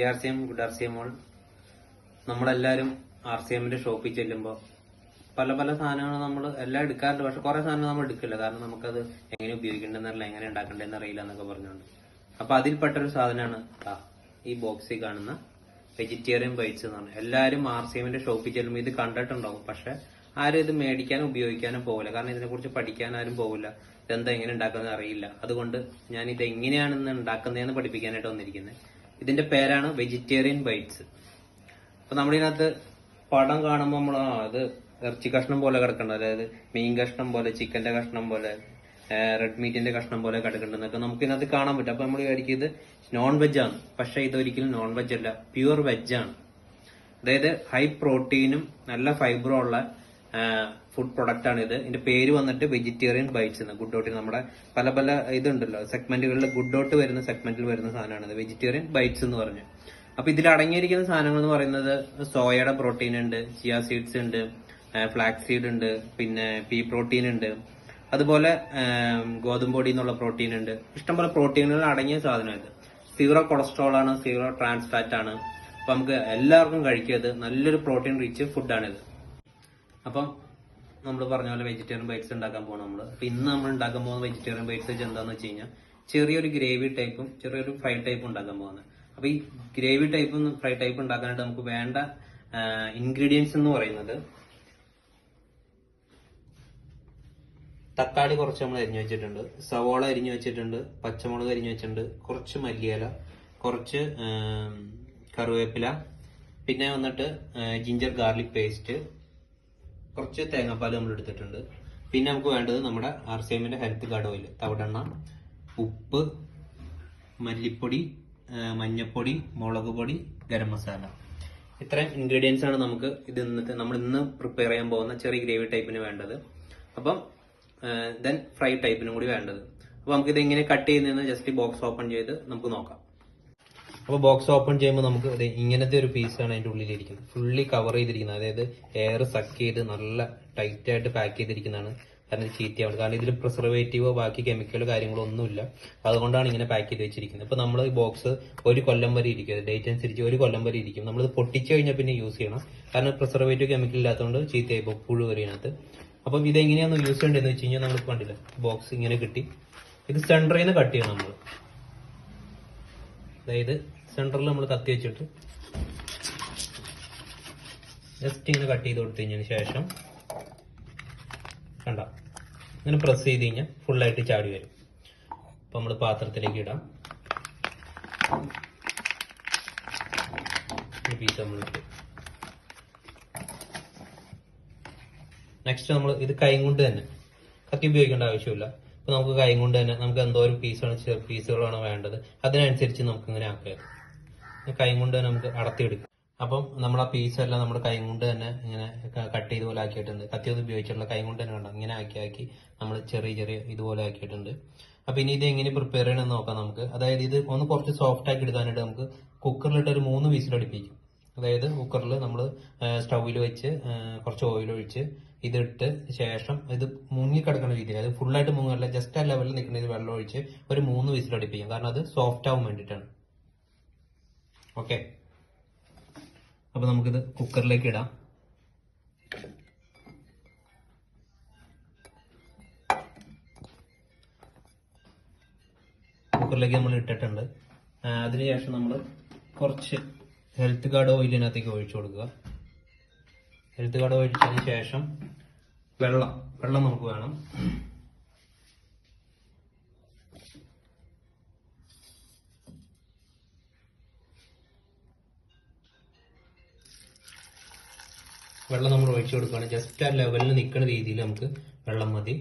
J R C M good R C M mall. നമ്മളെല്ലാരും R C എമ്മിന്റെ ഷോപ്പിൽ ചെല്ലുമ്പോൾ പല പല സാധനങ്ങൾ നമ്മൾ എല്ലാം എടുക്കാറുണ്ട്. പക്ഷെ കുറെ സാധനങ്ങൾ നമ്മൾ എടുക്കില്ല. കാരണം നമുക്കത് എങ്ങനെ ഉപയോഗിക്കേണ്ടെന്നറിയില്ല എങ്ങനെ ഉണ്ടാക്കേണ്ടതെന്ന് അറിയില്ല എന്നൊക്കെ പറഞ്ഞുകൊണ്ട് അപ്പൊ അതിൽപ്പെട്ടൊരു സാധനമാണ് ഈ ബോക്സിൽ കാണുന്ന വെജിറ്റേറിയൻ ബൈറ്റ്സ് എന്ന് എല്ലാവരും ആർ സി എമ്മിന്റെ ഷോപ്പിൽ ചെല്ലുമ്പോൾ ഇത് കണ്ടിട്ടുണ്ടാവും. പക്ഷെ ആരും ഇത് മേടിക്കാനും ഉപയോഗിക്കാനും പോകില്ല കാരണം ഇതിനെക്കുറിച്ച് പഠിക്കാൻ ആരും പോകില്ല ഇതെന്താ എങ്ങനെ ഉണ്ടാക്കുന്നത് അറിയില്ല. അതുകൊണ്ട് ഞാൻ ഇത് എങ്ങനെയാണെന്ന് ഉണ്ടാക്കുന്നതെന്ന് പഠിപ്പിക്കാനായിട്ട് വന്നിരിക്കുന്നത് ഇതിന്റെ പേരാണ് വെജിറ്റേറിയൻ ബൈറ്റ്സ്. അപ്പൊ നമ്മളിതിനകത്ത് പടം കാണുമ്പോൾ നമ്മൾ ഇത് ഇറച്ചി കഷ്ണം പോലെ കിടക്കണ്ട. അതായത് മീൻ കഷ്ണം പോലെ ചിക്കന്റെ കഷ്ണം പോലെ റെഡ് മീറ്റിന്റെ കഷ്ണം പോലെ കിടക്കുന്നുണ്ടെന്നൊക്കെ നമുക്ക് ഇതിനകത്ത് കാണാൻ പറ്റും. അപ്പൊ നമ്മൾ വിചാരിക്കും ഇത് നോൺ വെജ് ആണ്. പക്ഷെ ഇതൊരിക്കലും നോൺ വെജ് അല്ല. പ്യുവർ വെജ് ആണ്. അതായത് ഹൈ പ്രോട്ടീനും നല്ല ഫൈബറും ഉള്ള ഫുഡ് പ്രൊഡക്റ്റ് ആണ് ഇത്. ഇതിന്റെ പേര് വന്നിട്ട് വെജിറ്റേറിയൻ ബൈറ്റ്സ് എന്ന്. ഗുഡ് ഡോട്ടിൽ നമ്മുടെ പല പല ഇതുണ്ടല്ലോ. സെഗ്മെന്റുകളിൽ ഗുഡ് ഡോട്ട് വരുന്ന സെഗ്മെന്റിൽ വരുന്ന സാധനമാണ് വെജിറ്റേറിയൻ ബൈറ്റ്സ് എന്ന് പറഞ്ഞു. അപ്പൊ ഇതിൽ അടങ്ങിയിരിക്കുന്ന സാധനങ്ങൾ എന്ന് പറയുന്നത് സോയയുടെ പ്രോട്ടീൻ ഉണ്ട് ചിയ സീഡ്സ് ഉണ്ട് ഫ്ലാക്സ് സീഡ് ഉണ്ട് പിന്നെ പീ പ്രോട്ടീൻ ഉണ്ട്. അതുപോലെ ഗോതമ്പൊടി ഗോതമ്പ് പൊടി എന്നുള്ള പ്രോട്ടീൻ ഉണ്ട്. ഇഷ്ടംപോലെ പ്രോട്ടീനുകൾ അടങ്ങിയ സാധനം ഇത്. സീറോ കൊളസ്ട്രോൾ ആണ് സീറോ ട്രാൻസ്ഫാറ്റ് ആണ്. അപ്പൊ നമുക്ക് എല്ലാവർക്കും കഴിക്കിയത് നല്ലൊരു പ്രോട്ടീൻ റിച്ച് ഫുഡാണിത് അപ്പം നമ്മൾ പറഞ്ഞ പോലെ വെജിറ്റേറിയൻ ബൈറ്റ്സ് ഉണ്ടാക്കാൻ പോകണം നമ്മൾ അപ്പം ഇന്ന് നമ്മൾ ഉണ്ടാക്കാൻ പോകുന്ന വെജിറ്റേറിയൻ ബൈറ്റ്സ് വെച്ച് എന്താന്ന് വെച്ച് കഴിഞ്ഞാൽ ചെറിയൊരു ഗ്രേവി ടൈപ്പും ചെറിയൊരു ഫ്രൈ ടൈപ്പും ഉണ്ടാക്കാൻ പോകുന്നത് അപ്പൊ ഈ ഗ്രേവി ടൈപ്പും ഫ്രൈ ടൈപ്പ് ഉണ്ടാക്കാനായിട്ട് നമുക്ക് വേണ്ട ഇൻഗ്രീഡിയൻസ് എന്ന് പറയുന്നത് തക്കാളി കുറച്ച് നമ്മൾ അരിഞ്ഞു വെച്ചിട്ടുണ്ട് സവോള അരിഞ്ഞു വെച്ചിട്ടുണ്ട് പച്ചമുളക് അരിഞ്ഞു വെച്ചിട്ടുണ്ട് കുറച്ച് മല്ലിയില കുറച്ച് കറിവേപ്പില പിന്നെ വന്നിട്ട് ജിഞ്ചർ ഗാർലിക് പേസ്റ്റ് കുറച്ച് തേങ്ങാപ്പാൽ നമ്മൾ എടുത്തിട്ടുണ്ട്. പിന്നെ നമുക്ക് വേണ്ടത് നമ്മുടെ ആർ സി എമ്മിന്റെ ഹെൽത്ത് കാർഡ് ഓയിൽ. തവിടെണ്ണ ഉപ്പ് മല്ലിപ്പൊടി മഞ്ഞപ്പൊടി മുളക് പൊടി ഗരം മസാല. ഇത്രയും ഇൻഗ്രീഡിയൻസ് ആണ് നമുക്ക് ഇത് ഇന്നത്തെ നമ്മൾ ഇന്ന് പ്രിപ്പയർ ചെയ്യാൻ പോകുന്ന ചെറിയ ഗ്രേവി ടൈപ്പിന് വേണ്ടത്. അപ്പം ദെൻ ഫ്രൈ ടൈപ്പിനും കൂടി വേണ്ടത്. അപ്പൊ നമുക്ക് ഇത് എങ്ങനെ കട്ട് ചെയ്യുന്നതെന്ന് ജസ്റ്റ് ബോക്സ് ഓപ്പൺ ചെയ്ത് നമുക്ക് നോക്കാം. അപ്പൊ ബോക്സ് ഓപ്പൺ ചെയ്യുമ്പോൾ നമുക്ക് ഇങ്ങനത്തെ ഒരു പീസാണ് അതിന്റെ ഉള്ളിലിരിക്കുന്നത്. ഫുള്ളി കവർ ചെയ്തിരിക്കുന്നത്. അതായത് എയർ സക്ക് ചെയ്ത് നല്ല ടൈറ്റ് ആയിട്ട് പാക്ക് ചെയ്തിരിക്കുന്നതാണ്. കാരണം ഇത് ചീത്തയാണ് കാരണം ഇതിൽ പ്രിസർവേറ്റീവോ ബാക്കി കെമിക്കലോ കാര്യങ്ങളോ ഒന്നുമില്ല. അതുകൊണ്ടാണ് ഇങ്ങനെ പാക്ക് ചെയ്ത് വെച്ചിരിക്കുന്നത്. ഇപ്പൊ നമ്മൾ ഈ ബോക്സ് ഒരു കൊല്ലം വരെ ഇരിക്കും. ഡേറ്റ് അനുസരിച്ച് ഒരു കൊല്ലം വരെ ഇരിക്കും. നമ്മൾ പൊട്ടിച്ചു കഴിഞ്ഞാൽ പിന്നെ യൂസ് ചെയ്യണം. കാരണം പ്രിസർവേറ്റീവ് കെമിക്കൽ ഇല്ലാത്തതുകൊണ്ട് ചീത്തയായി പോകും പുഴു വരെയതിനകത്ത് അപ്പം ഇത് എങ്ങനെയാണ് യൂസ് ചെയ്യേണ്ടതെന്ന് വെച്ച് കഴിഞ്ഞാൽ നമ്മൾ കണ്ടില്ല? ബോക്സ് ഇങ്ങനെ കിട്ടി. ഇത് സെന്ററിൽ നിന്ന് കട്ട് ചെയ്യണം നമ്മൾ അതായത് സെന്ററിൽ നമ്മൾ കത്തി വെച്ചിട്ട് ജസ്റ്റ് ഇങ്ങനെ കട്ട് ചെയ്ത് കൊടുത്തു കഴിഞ്ഞതിന് ശേഷം കണ്ട? ഇങ്ങനെ പ്രസ് ചെയ്ത് കഴിഞ്ഞാൽ ഫുള്ളായിട്ട് ചാടി വരും. അപ്പം നമ്മൾ പാത്രത്തിലേക്ക് ഇടാം. പീസ് നമ്മളിട്ട് നെക്സ്റ്റ് നമ്മൾ ഇത് കൈ കൊണ്ട് തന്നെ. കത്തി ഉപയോഗിക്കേണ്ട ആവശ്യമില്ല. നമുക്ക് കൈ കൊണ്ട് തന്നെ നമുക്ക് എന്തോരം പീസാണ് പീസുകളാണ് വേണ്ടത്? അതിനനുസരിച്ച് നമുക്ക് ഇങ്ങനെ ആക്കരുത് കൈ കൊണ്ട് തന്നെ നമുക്ക് അടത്തിയെടുക്കാം അപ്പം നമ്മൾ ആ പീസ് എല്ലാം നമ്മുടെ കൈ കൊണ്ട് തന്നെ ഇങ്ങനെ കട്ട് ചെയ്ത് പോലെ ആക്കിയിട്ടുണ്ട്. കത്തി ഒന്നും ഉപയോഗിച്ചിട്ടുള്ള കൈ കൊണ്ട് തന്നെ കണ്ടോ? ഇങ്ങനെ ആക്കി ആക്കി നമ്മൾ ചെറിയ ചെറിയ ഇതുപോലെ ആക്കിയിട്ടുണ്ട്. അപ്പൊ ഇനി ഇത് എങ്ങനെ പ്രിപ്പയർ ചെയ്യണമെന്ന് നോക്കാം നമുക്ക്. അതായത് ഇത് ഒന്ന് കുറച്ച് സോഫ്റ്റ് ആക്കി എടുക്കാനായിട്ട് നമുക്ക് കുക്കറിലിട്ട് ഒരു മൂന്ന് വിസിലടിപ്പിക്കും. അതായത് കുക്കറിൽ നമ്മൾ സ്റ്റൗവിൽ വെച്ച് കുറച്ച് ഓയിൽ ഒഴിച്ച് ഇതിട്ട് ശേഷം ഇത് മുങ്ങിക്കിടക്കുന്ന രീതിയിൽ അത് ഫുള്ളായിട്ട് മുങ്ങല്ല ജസ്റ്റ് ആ ലെവലിൽ നിൽക്കുന്ന വെള്ളം ഒഴിച്ച് ഒരു മൂന്ന് വിസിലടിപ്പിക്കും കാരണം അത് സോഫ്റ്റ് ആവാൻ വേണ്ടിയിട്ടാണ്. ഓക്കെ അപ്പൊ നമുക്കിത് കുക്കറിലേക്ക് ഇടാം. കുക്കറിലേക്ക് നമ്മൾ ഇട്ടിട്ടുണ്ട്. അതിനുശേഷം നമ്മൾ കുറച്ച് ഹെൽത്ത് കാർഡ് ഓയിൽ ഇതിനകത്തേക്ക് ഒഴിച്ചു കൊടുക്കുക. ഹെൽത്ത് കാർഡ് ഒഴിച്ചതിന് ശേഷം വെള്ളം വെള്ളം നമുക്ക് വേണം. വെള്ളം നമ്മൾ ഒഴിച്ചു കൊടുക്കുകയാണ്. ജസ്റ്റ് ആ ലെവലിൽ നിൽക്കുന്ന രീതിയിൽ നമുക്ക് വെള്ളം മതി.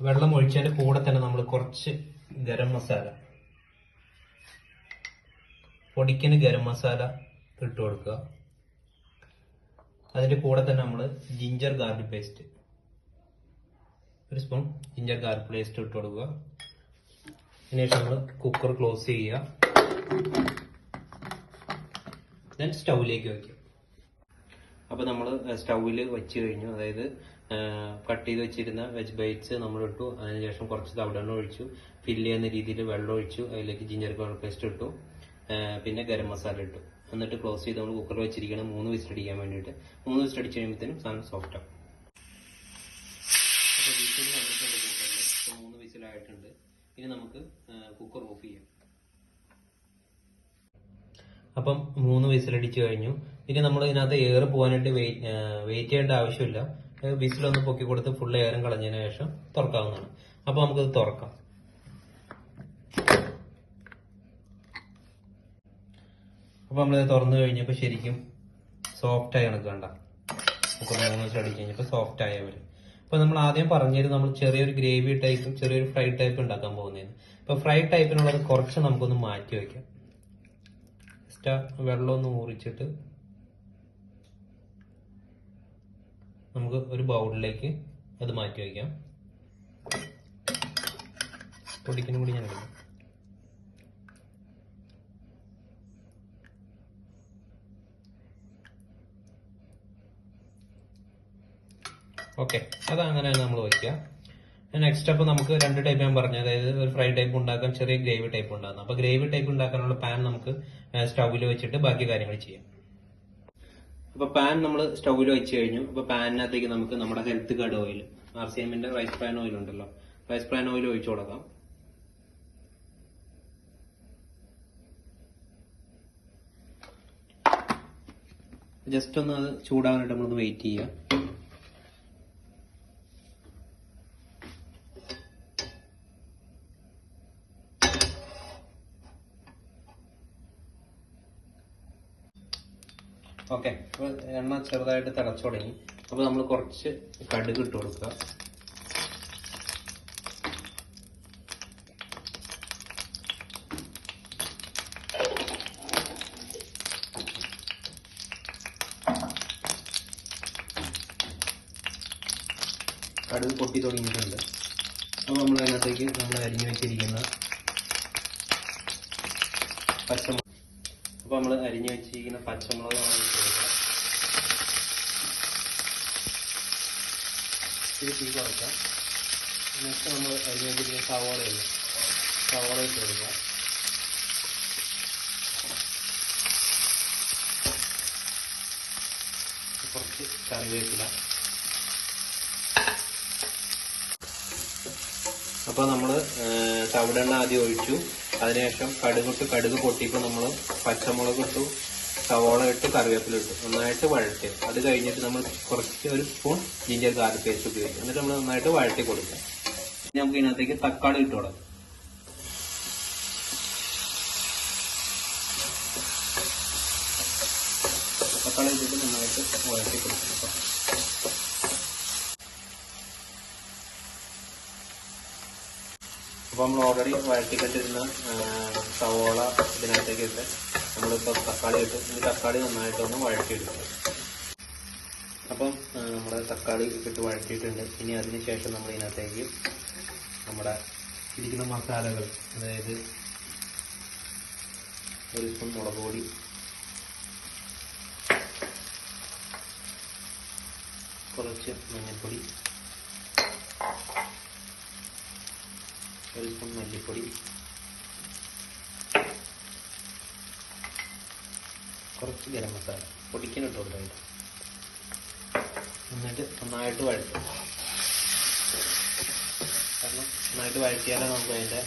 വെള്ളം ഒഴിച്ചതിന്റെ കൂടെ തന്നെ നമ്മൾ കുറച്ച് ഗരം മസാല പൊടിക്കുന്ന ഗരം മസാല ഇട്ട് കൊടുക്കുക. അതിന്റെ കൂടെ തന്നെ നമ്മൾ ജിഞ്ചർ ഗാർലിക് പേസ്റ്റ് ഒരു സ്പൂൺ ജിഞ്ചർ ഗാർലിക് പേസ്റ്റ് ഇട്ട് കൊടുക്കുക. അതിനുശേഷം നമ്മൾ കുക്കർ ക്ലോസ് ചെയ്യുക. ദെൻ സ്റ്റൗവിലേക്ക് വയ്ക്കുക. അപ്പോൾ നമ്മൾ സ്റ്റൗവിൽ വെച്ച് കഴിഞ്ഞു. അതായത് കട്ട് ചെയ്ത് വെച്ചിരുന്ന വെജ് ബൈറ്റ്സ് നമ്മൾ ഇട്ടു. അതിനുശേഷം കുറച്ച് തവിടെണ്ണ ഒഴിച്ചു. ഫില്ല് ചെയ്യുന്ന രീതിയിൽ വെള്ളം ഒഴിച്ചു. അതിലേക്ക് ജിഞ്ചർ ഗാർലിക് പേസ്റ്റ് ഇട്ടു. പിന്നെ ഗരം മസാല ഇട്ടു. എന്നിട്ട് ക്ലോസ് ചെയ്ത് നമ്മൾ കുക്കറിൽ വെച്ചിരിക്കണം മൂന്ന് വിസിൽ അടിക്കാൻ വേണ്ടിയിട്ട്. മൂന്ന് വിസിൽ അടിച്ച് കഴിയുമ്പോഴത്തേനും സാധനം സോഫ്റ്റ് ആവും അപ്പോൾ വിസിൽ വന്നിട്ടുണ്ട് മൂന്ന് വിസിലായിട്ടുണ്ട് ഇനി നമുക്ക് കുക്കർ ഓഫ് ചെയ്യാം. അപ്പം മൂന്ന് വിസിലടിച്ച് കഴിഞ്ഞു. ഇനി നമ്മൾ ഇതിനകത്ത് എയർ പോകാനായിട്ട് വെയിറ്റ് വെയിറ്റ് ചെയ്യേണ്ട ആവശ്യമില്ല. വിസിലൊന്ന് പൊക്കി കൊടുത്ത് ഫുൾ എയറും കളഞ്ഞതിന് ശേഷം തുറക്കാവുന്നതാണ്. അപ്പൊ നമുക്കത് തുറക്കാം. അപ്പൊ നമ്മളിത് തുറന്നു കഴിഞ്ഞപ്പോൾ ശരിക്കും സോഫ്റ്റ് ആയി കണക്ക് കണ്ട. കഴിഞ്ഞപ്പോൾ സോഫ്റ്റ് ആയ വരും അപ്പൊ നമ്മൾ ആദ്യം പറഞ്ഞത് നമ്മൾ ചെറിയൊരു ഗ്രേവി ടൈപ്പും ചെറിയൊരു ഫ്രൈ ടൈപ്പും ഉണ്ടാക്കാൻ പോകുന്നതിന് ഇപ്പൊ ഫ്രൈ ടൈപ്പിനുള്ളത് കുറച്ച് നമുക്കൊന്ന് മാറ്റി വെക്കാം. വെള്ളമൊന്ന് വെള്ളം ഒന്ന് ഊറിച്ചിട്ട് നമുക്ക് ഒരു ബൗളിലേക്ക് അത് മാറ്റി വയ്ക്കാം പൊടിക്കനും കൂടി ഞാൻ എടുക്കാം ഓക്കെ അങ്ങനെ നമ്മൾ വയ്ക്കുക നെക്സ്റ്റ് സ്റ്റെപ്പ് നമുക്ക് രണ്ട് ടൈപ്പ് ഞാൻ പറഞ്ഞു. അതായത് ഒരു ഫ്രൈ ടൈപ്പ് ഉണ്ടാക്കാം ചെറിയ ഗ്രേവി ടൈപ്പ് ഉണ്ടാക്കാം. അപ്പൊ ഗ്രേവി ടൈപ്പ് ഉണ്ടാക്കാനുള്ള പാൻ നമുക്ക് സ്റ്റൗവിൽ വെച്ചിട്ട് ബാക്കി കാര്യങ്ങൾ ചെയ്യാം. അപ്പൊ പാൻ നമ്മൾ സ്റ്റൗവിൽ വെച്ച് കഴിഞ്ഞു. അപ്പൊ പാനിനകത്തേക്ക് നമുക്ക് നമ്മുടെ health card oil R C എമ്മിന്റെ റൈസ് പാൻ ഓയിൽ ഉണ്ടല്ലോ. റൈസ് പാൻ ഓയിൽ ഒഴിച്ചു കൊടുക്കാം. ജസ്റ്റ് ഒന്ന് അത് ചൂടാകാനായിട്ട് നമ്മളൊന്ന് വെയിറ്റ് ചെയ്യുക. ഓക്കെ. അപ്പോൾ എണ്ണ ചെറുതായിട്ട് തിളച്ചു തുടങ്ങി. അപ്പൊ നമ്മൾ കുറച്ച് കടുക് ഇട്ട് കൊടുക്കുക. കടുക് പൊട്ടി തുടങ്ങിയിട്ടുണ്ട്. അപ്പോൾ നമ്മൾ അതിനകത്തേക്ക് നമ്മൾ അരിഞ്ഞു വെച്ചിരിക്കുന്ന പച്ചമുളക് അപ്പോൾ നമ്മൾ അരിഞ്ഞു വെച്ചിരിക്കുന്ന പച്ചമുളക് ഇത് തീ കുറയ്ക്കാം. നെക്സ്റ്റ് നമ്മൾ അരിഞ്ഞു വെച്ചിരിക്കുന്ന സവോളയില്ല സവോള ഇട്ട് കൊടുക്കുക കുറച്ച് കറിവേപ്പില. അപ്പോൾ നമ്മൾ തവിടെണ്ണ ആദ്യം ഒഴിച്ചു. അതിനുശേഷം കടുകിട്ട് കടുക് പൊട്ടിയിട്ട് നമ്മൾ പച്ചമുളക് ഇട്ടു സവോള ഇട്ട് കറിവേപ്പില ഇട്ടു. നന്നായിട്ട് വഴറ്റി. അത് കഴിഞ്ഞിട്ട് നമ്മൾ കുറച്ച് ഒരു സ്പൂൺ ജിഞ്ചർ ഗാർലിക് പേസ്റ്റ് ഉപയോഗിക്കും. എന്നിട്ട് നമ്മൾ നന്നായിട്ട് വഴറ്റി കൊടുക്കാം നമുക്ക് ഇതിനകത്തേക്ക് തക്കാളി ഇട്ട് കൊടുക്കാം. തക്കാളി ഇട്ടിട്ട് നന്നായിട്ട് വഴറ്റി കൊടുക്കാം. അപ്പോൾ നമ്മൾ ഓൾറെഡി വഴറ്റിക്കട്ടിരുന്ന സവോള ഇതിനകത്തേക്ക് ഇട്ട് നമ്മളിപ്പോൾ തക്കാളി ഇട്ടു ഈ തക്കാളി നന്നായിട്ടൊന്ന് വഴറ്റിയെടുക്കും. അപ്പം നമ്മുടെ തക്കാളി ഇട്ട് വഴറ്റിയിട്ടുണ്ട്. ഇനി അതിനുശേഷം നമ്മൾ ഇതിനകത്തേക്ക് നമ്മുടെ ഇരിക്കുന്ന മസാലകൾ അതായത് ഒരു സ്പൂൺ മുളക് പൊടി കുറച്ച് മഞ്ഞൾപ്പൊടി സ്പൂൺ മല്ലിപ്പൊടി. കുറച്ച് ഗരം മസാല. പൊടിക്കാനിട്ട് കൊടുത്തായിട്ട് എന്നിട്ട് നന്നായിട്ട് വഴറ്റും. കാരണം നന്നായിട്ട് വഴറ്റിയാലേ നമുക്ക് അതിന്റെ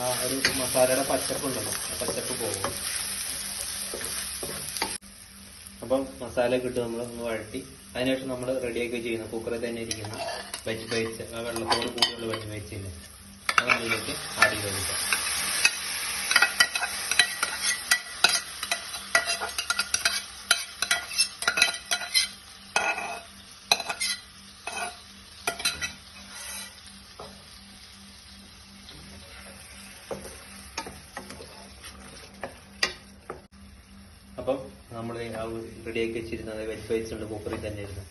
ആ ഒരു മസാലയുടെ പച്ചപ്പ് ഉണ്ടല്ലോ. ആ പച്ചപ്പ് പോകും. അപ്പം മസാല കിട്ടും നമ്മൾ ഒന്ന് വഴറ്റി. അതിനുശേഷം നമ്മൾ റെഡിയാക്കി ചെയ്യുന്ന കുക്കറിൽ തന്നെ ഇരിക്കുന്ന വെജ് ബൈറ്റ്സ് ആ വെള്ളത്തോട് കൂടിയുള്ള വെജ് ബൈറ്റ്സ് അത് അതിലേക്ക് ആഡ് ചെയ്ത് കൊടുക്കാം അപ്പം നമ്മൾ റെഡിയാക്കി വെച്ചിരുന്നത് വെജ് ഉണ്ട് കുക്കറിൽ തന്നെ ഇരുന്ന്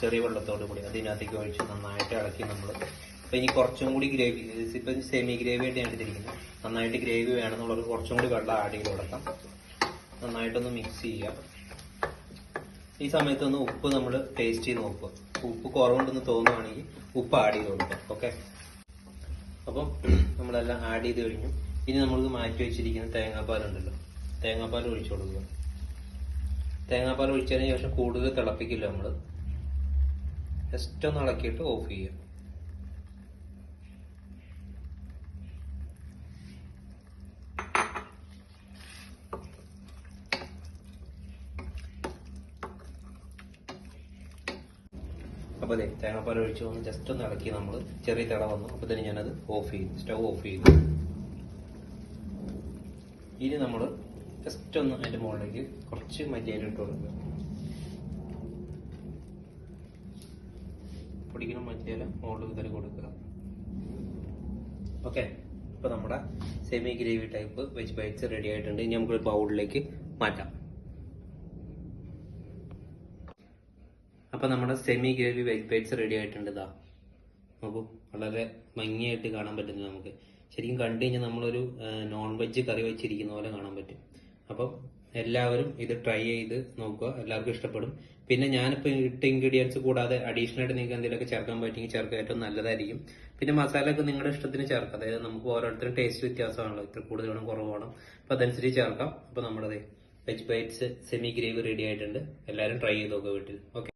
ചെറിയ വെള്ളത്തോടു കൂടി അതിനകത്തേക്ക് ഒഴിച്ച് നന്നായിട്ട് ഇളക്കി നമ്മൾ അപ്പം ഇനി കുറച്ചും കൂടി ഗ്രേവി ഇപ്പം സെമി ഗ്രേവി ആയിട്ട് ഞാൻ നന്നായിട്ട് ഗ്രേവി വേണമെന്നുള്ളത് കുറച്ചും കൂടി വെള്ളം ആഡ് ചെയ്ത് കൊടുക്കാം. നന്നായിട്ടൊന്ന് മിക്സ് ചെയ്യാം ഈ സമയത്തൊന്ന് ഉപ്പ് നമ്മൾ ടേസ്റ്റ് ചെയ്ത് നോക്കുക. ഉപ്പ് കുറവുണ്ടെന്ന് തോന്നുവാണെങ്കിൽ ഉപ്പ് ആഡ് ചെയ്ത് കൊടുക്കാം ഓക്കെ അപ്പം നമ്മളെല്ലാം ആഡ് ചെയ്ത് കഴിഞ്ഞു. ഇനി നമ്മൾക്ക് മാറ്റി വെച്ചിരിക്കുന്ന തേങ്ങാപ്പാലുണ്ടല്ലോ തേങ്ങാപ്പാൽ ഒഴിച്ചു കൊടുക്കുക. തേങ്ങാപ്പാൽ ഒഴിച്ചതിന് ശേഷം കൂടുതൽ തിളപ്പിക്കില്ല നമ്മൾ ജസ്റ്റ് ഒന്ന് ഇളക്കിയിട്ട് ഓഫ് ചെയ്യുക. അപ്പോൾ അതെ തേങ്ങാപ്പാൽ ഒഴിച്ച് ഒന്ന് ജസ്റ്റ് ഒന്ന് ഇളക്കി നമ്മൾ ചെറിയ തിള വന്നു. അപ്പോൾ തന്നെ ഞാനത് ഓഫ് ചെയ്യും. സ്റ്റവ് ഓഫ് ചെയ്തു ഇനി നമ്മൾ ജസ്റ്റ് ഒന്ന് അതിന്റെ മുകളിലേക്ക് കുറച്ച് മല്ലിയില ഇട്ട് കൊടുക്കുക. പൊടിക്കുന്ന മല്ലിയില മുകളിൽ ഇതറി കൊടുക്കുക. ഓക്കെ അപ്പോൾ നമ്മുടെ semi gravy type veg bites ready ആയിട്ടുണ്ട്. ഇനി നമുക്കൊരു ബൗളിലേക്ക് മാറ്റാം. അപ്പൊ നമ്മുടെ semi gravy veg bites ready ആയിട്ടുണ്ട് ഇതാ നോക്കൂ വളരെ ഭംഗിയായിട്ട് കാണാൻ പറ്റുന്നില്ല നമുക്ക്. ശരിക്കും കണ്ടു കഴിഞ്ഞാൽ നമ്മളൊരു നോൺ വെജ് കറി വെച്ചിരിക്കുന്ന പോലെ കാണാൻ പറ്റും. അപ്പം എല്ലാവരും ഇത് ട്രൈ ചെയ്ത് നോക്കുക. എല്ലാവർക്കും ഇഷ്ടപ്പെടും. പിന്നെ ഞാനിപ്പോൾ ഇട്ട ഇൻഗ്രീഡിയൻസ് കൂടാതെ അഡീഷണൽ ആയിട്ട് നിങ്ങൾക്ക് എന്തെങ്കിലുമൊക്കെ ചേർക്കാൻ പറ്റുമെങ്കിൽ ചേർക്കുക ഏറ്റവും നല്ലതായിരിക്കും. പിന്നെ മസാല ഒക്കെ നിങ്ങളുടെ ഇഷ്ടത്തിന് ചേർക്കാം. അതായത് നമുക്ക് ഓരോരുത്തരും ടേസ്റ്റ് വ്യത്യാസമാണല്ലോ. ഇത്ര കൂടുതൽ വേണം കുറവ് വേണം. അപ്പം അതനുസരിച്ച് ചേർക്കാം. അപ്പോൾ നമ്മുടെ veg bites semi gravy ready ആയിട്ടുണ്ട്. എല്ലാവരും ട്രൈ ചെയ്ത് നോക്കുക വീട്ടിൽ. ഓക്കെ